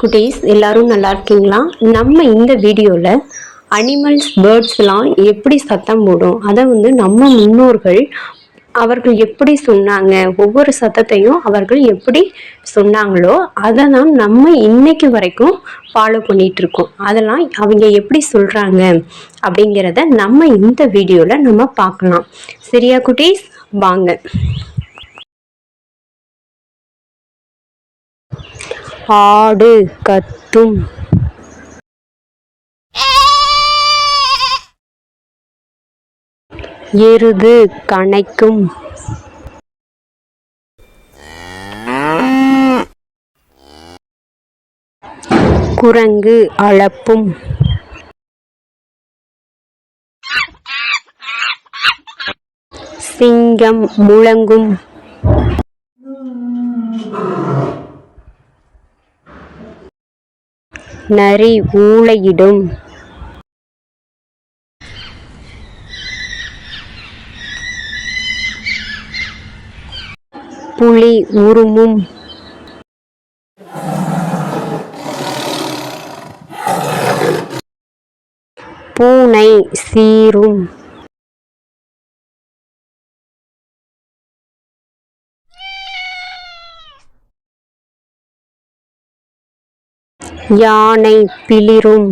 குட்டீஸ் எல்லாரும் நல்லா இருக்கீங்களா? நம்ம இந்த வீடியோவில் அனிமல்ஸ் பேர்ட்ஸ்லாம் எப்படி சத்தம் போடும் அதை வந்து நம்ம முன்னோர்கள் அவர்கள் எப்படி சொன்னாங்க ஒவ்வொரு சத்தத்தையும் அவர்கள் எப்படி சொன்னாங்களோ அதை தான் நம்ம இன்னைக்கு வரைக்கும் ஃபாலோ பண்ணிகிட்டு இருக்கோம். அதெல்லாம் அவங்க எப்படி சொல்கிறாங்க அப்படிங்கிறத நம்ம இந்த வீடியோவில் நம்ம பார்க்கலாம். சரியா குட்டீஸ்? வாங்க. ஆடு கத்தும். எருது கனைக்கும் குரங்கு அளப்பும். சிங்கம் முழங்கும். நரி ஊளையிடும். புலி உருமும். பூனை சீரும் யானை பிளிரும்.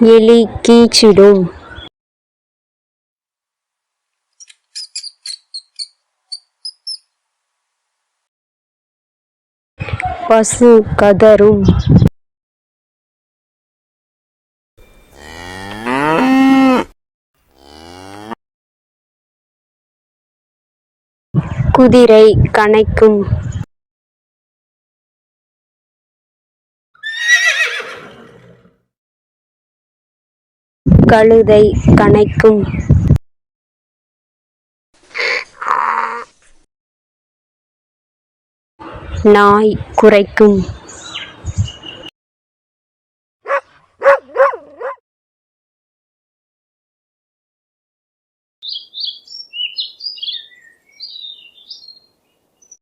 எலி கீச்சிடும். பசு கதரும். குதிரை கனைக்கும் கழுதை கனைக்கும் நாய் குறைக்கும்